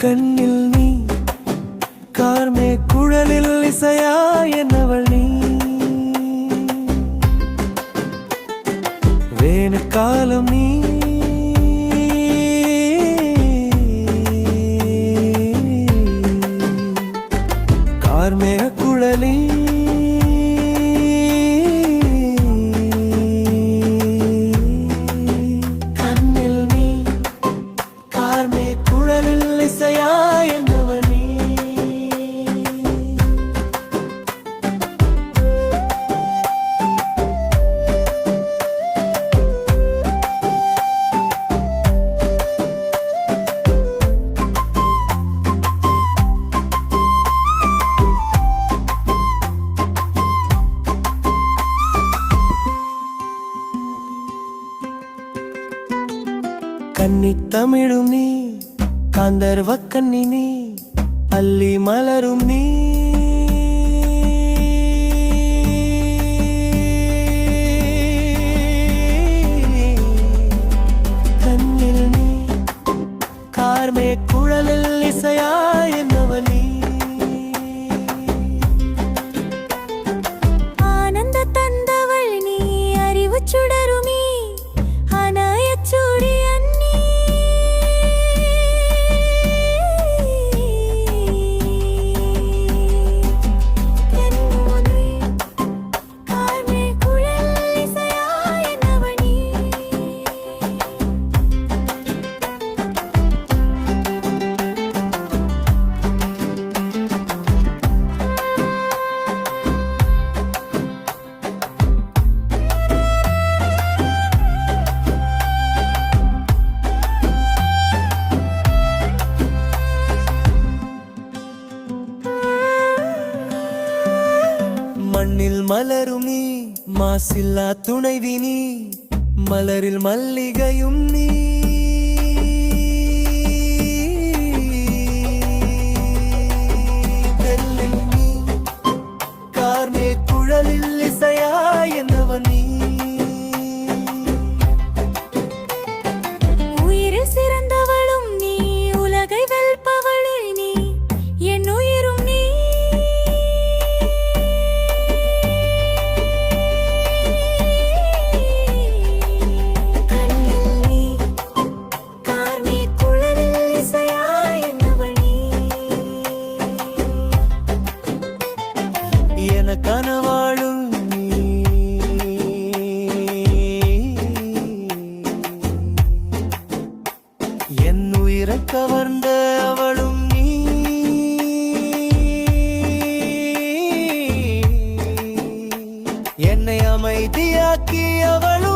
கண்ணில் நீ கார்மே குழலில் இசையா என்னவள் நீ. வேணு காலம் நீ கன்னி தமிழும் நீ காந்தர்வ கன்னி நீ அல்லி மலரும் நீ. கண்ணில் நீ கார்மே குழலில் இசையா என்னவ மண்ணில் மலரும் நீ மாசில்லா துணைவி நீ மலரில் மல்லிகையும் நீ. என கனவாழும் என் உயிரை கவர்ந்த அவளும் நீ. என்னை அமைதியாக்கி அவளும்